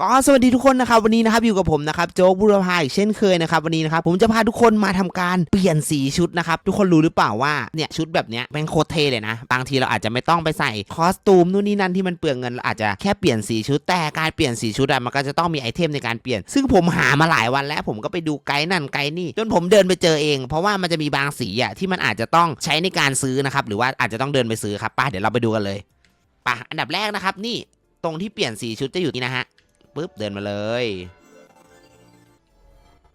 ก็สวัสดีทุกคนนะครับวันนี้นะครับอยู่กับผมนะครับโจ๊กบุรพาอีกเช่นเคยนะครับวันนี้นะครับผมจะพาทุกคนมาทำการเปลี่ยนสีชุดนะครับทุกคนรู้หรือเปล่าว่าเนี่ยชุดแบบเนี้ยแม่งโคตรเทเลยนะบางทีเราอาจจะไม่ต้องไปใส่คอสตูมนู่นนี่นั่นที่มันเปลืองเงินเราอาจจะแค่เปลี่ยนสีชุดแต่การเปลี่ยนสีชุดอะมันก็จะต้องมีไอเทมในการเปลี่ยน ซึ่งผมหามาหลายวันแล้วผมก็ไปดูไกด์นั่นไกด์นี่จนผมเดินไปเจอเอง เพราะว่ามันจะมีบางสีอะที่มันอาจจะต้องใช้ในการซื้อนะครับหรือว่าอาจจะต้องเดินไปซื้อครับป้าเดี๋ยวเราไปดูกันเลยป่ะอันดับแรกนะครับนี่ตรงที่เปลี่ยนสีชุดจะอยู่นี่นะฮะ ปุ๊บเดินมาเลย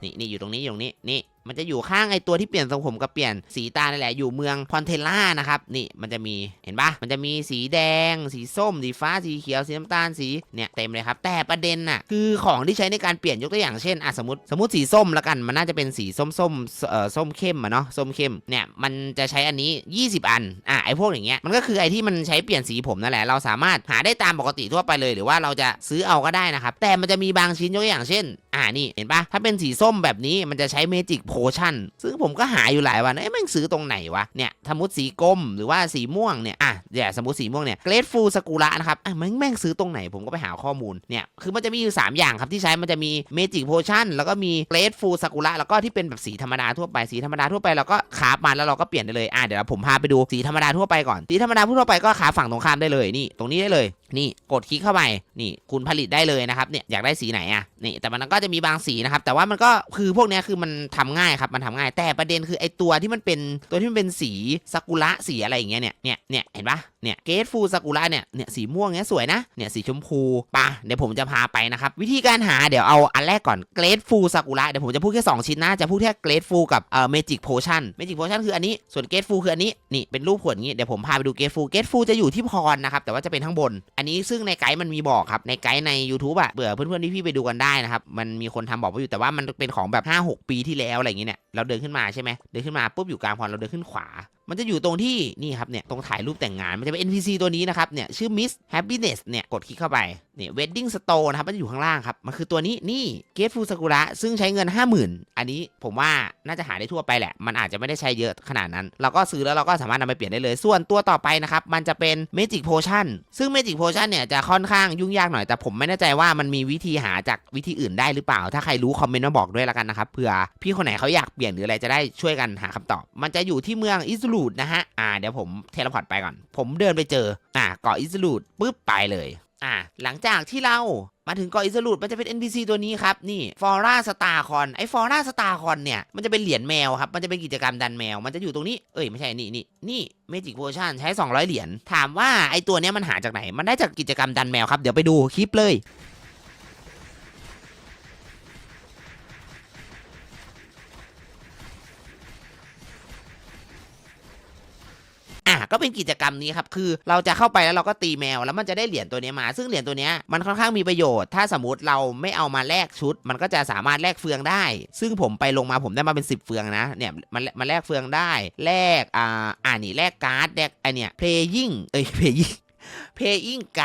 นี่นี่อยู่ตรงนี้อยู่ตรงนี้นี่ มันจะอยู่ข้างไอตัวที่เปลี่ยนทรงผมกับเปลี่ยนสีตานี่แหละอยู่เมืองพอนเทล่านะครับนี่มันจะมีเห็นปะมันจะมีสีแดง สีส้ม สีฟ้าสีเขียวสีน้ำตาลสีเนี่ยเต็มเลยครับแต่ประเด็นน่ะคือของที่ใช้ในการเปลี่ยนยกตัวอย่างเช่นอะสมมติสมมติสีส้มละกันมันน่าจะเป็นสีส้มส้มเอ่อส้มเข้มอะเนาะส้มเข้มเนี่ยมันจะใช้อันนี้ 20 อันอะไอพวกอย่างเงี้ยมันก็คือไอที่มันใช้เปลี่ยนสีผมนั่นแหละเราสามารถหาได้ตามปกติทั่วไปเลย หรือว่าเราจะซื้อเอาก็ได้นะครับแต่มันจะมีบางชิ้นยกตัวอย่างเช่น อ่านี่เห็นปะถ้าเป็นสีส้มแบบนี้มันจะใช้เมจิกโพชั่นซึ่งผมก็หาอยู่หลายวันเอ้ยแม่งซื้อตรงไหนวะเนี่ยสมมติสีกรมหรือว่าสีม่วงเนี่ยอะเดี๋ยวสมมติสีม่วงเนี่ยเกรดฟูสกุระนะครับอะแม่งแม่งซื้อตรงไหนผมก็ไปหาข้อมูลเนี่ยคือมันจะมีอยู่ 3 อย่างครับที่ใช้มันจะมีเมจิกโพชั่นแล้วก็มีเกรดฟูสกุระแล้วก็ที่เป็นแบบสีธรรมดาทั่วไปสีธรรมดาทั่วไปเราก็ขาบมาแล้วเราก็เปลี่ยนได้เลยอะเดี๋ยวผมพาไปดูสีธรรมดาทั่วไปก่อนสีธรรมดาทั่วไปก็ขาฝั่งตรงข้ามได้เลยนี่ตรงนี้ได้เลยนี่กดคลิกเข้าไปนี่คุณผลิตได้เลยนะครับเนี่ยอยากได้สีไหนอะนี่แต่มันก็จะมีบางสีนะครับแต่ว่ามันก็คือพวกเนี้ยคือมันทำง่ายครับมันทำง่าย แต่ประเด็นคือไอตัวที่มันเป็นตัวที่มันเป็นสีซากุระสีอะไรอย่างเงี้ยเนี่ยเนี่ยเนี่ยเห็นปะเนี่ยเกตฟูซากุระเนี่ยเนี่ยสีม่วงเนี้ยสวยนะเนี่ยสีชมพูปะเดี๋ยวผมจะพาไปนะครับวิธีการหาเดี๋ยวเอาอันแรกก่อนเกรดฟูซากุระเดี๋ยวผมจะพูดแค่สองชิ้นนะจะพูดแค่เกรดฟูกับเอ่อเมจิกโพชั่นเมจิกโพชั่นคืออันนี้ส่วนเกรดฟูคืออันนี้นี่เป็นรูปขวดอย่างงี้เดี๋ยวผมพาไปดูเกรดฟูเกรดฟูจะอยู่ที่พรนะครับแต่ว่าจะเป็นข้างบนอันนี้ซึ่งในไกด์มันมีบอกครับ ในไกด์ใน YouTube อะเบื่อเพื่อนๆที่พี่ไปดูกันได้นะครับ มันมีคนทำบอกไว้อยู่แต่ว่ามันเป็นของแบบ 5-6 ปีที่แล้วอะไรอย่างเงี้ยเนี่ยเราเดินขึ้นมาใช่ไหมเดินขึ้นมาปุ๊บอยู่กลางพรเราเดินขึ้นขวา มันจะอยู่ตรงที่นี่ครับเนี่ยตรงถ่ายรูปแต่งงานมันจะเป็น NPC ตัวนี้นะครับเนี่ยชื่อ Miss Happiness เนี่ยกดคลิกเข้าไปเนี่ย Wedding Store นะครับมันจะอยู่ข้างล่างครับมันคือตัวนี้นี่ Gate Full Sakura ซึ่งใช้เงิน 50,000 อันนี้ผมว่าน่าจะหาได้ทั่วไปแหละ มันอาจจะไม่ได้ใช้เยอะขนาดนั้น เราก็ซื้อแล้วเราก็สามารถนำไปเปลี่ยนได้เลย ส่วนตัวต่อไปนะครับมันจะเป็น Magic Potion ซึ่ง Magic Potion เนี่ยจะค่อนข้างยุ่งยากหน่อยแต่ผมไม่แน่ใจว่ามันมีวิธีหาจากวิธีอื่นได้หรือเปล่า ถ้าใครรู้คอมเมนต์มาบอกด้วยละกันนะครับเผื่อพี่คนไหนเขาอยากเปลี่ยนหรืออะไรจะได้ช่วยกันหาคำตอบ มันจะอยู่ที่เมืองอิสลูดนะฮะอ่าเดี๋ยวผมเทเลพอร์ตไปก่อน ผมเดินไปเจออ่าเกาะอิสลูดปุ๊บไปเลย อะหลังจากที่เรามาถึงเกาะอิสรูดมันจะเป็น NPC ตัวนี้ครับ นี่ฟอร่าสตาร์คอนไอ้ฟอร่าสตาร์คอนเนี่ย มันจะเป็นเหรียญแมวครับ มันจะเป็นกิจกรรมดันแมว มันจะอยู่ตรงนี้ เอ้ย ไม่ใช่ นี่นี่นี่เมจิกโพชั่นใช้ 200 เหรียญถามว่าไอ้ตัวเนี้ยมันหาจากไหน มันได้จากกิจกรรมดันแมวครับ เดี๋ยวไปดูคลิปเลย อะก็เป็นกิจกรรมนี้ครับคือเราจะเข้าไปแล้วเราก็ตีแมวแล้วมันจะได้เหรียญตัวนี้มา ซึ่งเหรียญตัวนี้มันค่อนข้างมีประโยชน์ ถ้าสมมติเราไม่เอามาแลกชุด มันก็จะสามารถแลกเฟืองได้ ซึ่งผมไปลงมาผมได้มาเป็น 10 เฟืองนะเนี่ยมันมันแลกเฟืองได้แลกอ่าอ่านี่แลกการ์ดแลกไอเนี่ยเพลยิ่งเอ้ยเพย์อิงการ์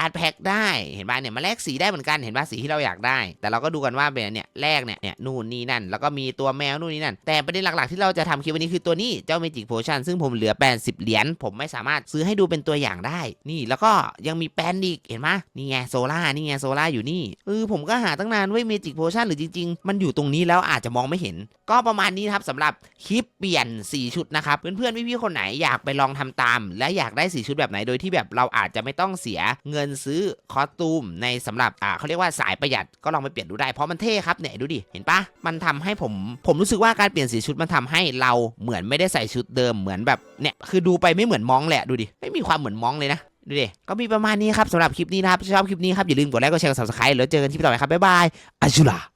ดแพ็คได้เห็นป่ะเนี่ยมาแลกสีได้เหมือนกันเห็นป่ะสีที่เราอยากได้ แต่เราก็ดูกันว่าเป็นเนี่ยแลกเนี่ยเนี่ยนู่นนี่นั่น แล้วก็มีตัวแมวนู่นนี่นั่น แต่ประเด็นหลักๆที่เราจะทำคลิปวันนี้คือตัวนี้เจ้าเมจิกโพชั่นซึ่งผมเหลือ 80 เหรียญผมไม่สามารถซื้อให้ดูเป็นตัวอย่างได้ นี่แล้วก็ยังมีแปนอีกเห็นไหมนี่ไงโซล่านี่ไงโซล่าอยู่นี่เออผมก็หาตั้งนานเว้ยเมจิกโพชั่นหรือจริงๆ มันอยู่ตรงนี้แล้วอาจจะมองไม่เห็น ก็ประมาณนี้นะครับสำหรับคลิปเปลี่ยนสีชุดนะครับเพื่อนๆพี่ๆคนไหนอยากไปลองทำตาม และอยากได้สีชุดแบบไหนโดยที่แบบเราอาจจะไม่ต้องเสียเงินซื้อคอสตูมในสำหรับอ่าเขาเรียกว่าสายประหยัดก็ลองไปเปลี่ยนดูได้เพราะมันเท่ครับเนี่ยดูดิเห็นปะมันทำให้ผมผมรู้สึกว่าการเปลี่ยนสีชุดมันทำให้เราเหมือนไม่ได้ใส่ชุดเดิมเหมือนแบบเนี่ยคือดูไปไม่เหมือนมองแหละดูดิไม่มีความเหมือนมองเลยนะดูดิก็มีประมาณนี้ครับสำหรับคลิปนี้นะครับชอบคลิปนี้ครับอย่าลืมกดไลค์กดแชร์กด subscribe แล้วเจอกันคลิปต่อไปครับบ๊ายบายอาจุลา